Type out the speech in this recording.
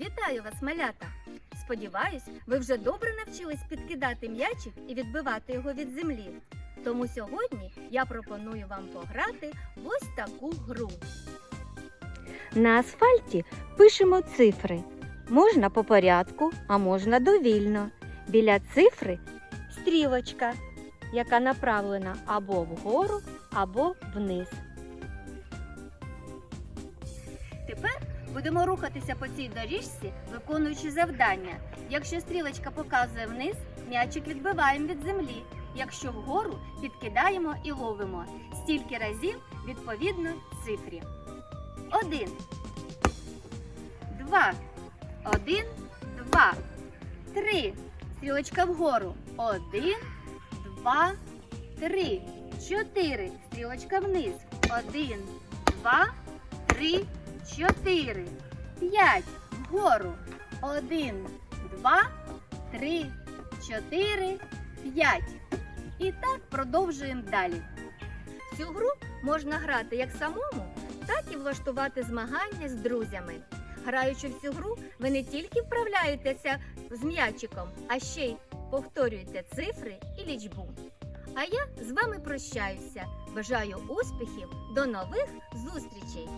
Вітаю вас, малята! Сподіваюсь, ви вже добре навчились підкидати м'ячик і відбивати його від землі. Тому сьогодні я пропоную вам пограти ось таку гру. На асфальті пишемо цифри. Можна по порядку, а можна довільно. Біля цифри стрілочка, яка направлена або вгору, або вниз. Тепер будемо рухатися по цій доріжці, виконуючи завдання. Якщо стрілочка показує вниз, м'ячик відбиваємо від землі. Якщо вгору, підкидаємо і ловимо. Стільки разів відповідно цифрі. Один. Два. Один, два. Три. Стрілочка вгору. Один, два, три. Чотири. Стрілочка вниз. Один, два, три, чотири. П'ять. Вгору. Один, два, три, чотири, п'ять. І так продовжуємо далі. Цю гру можна грати як самому, так і влаштувати змагання з друзями. Граючи в цю гру, ви не тільки вправляєтеся з м'ячиком, а ще й повторюєте цифри і лічбу. А я з вами прощаюся. Бажаю успіхів, до нових зустрічей!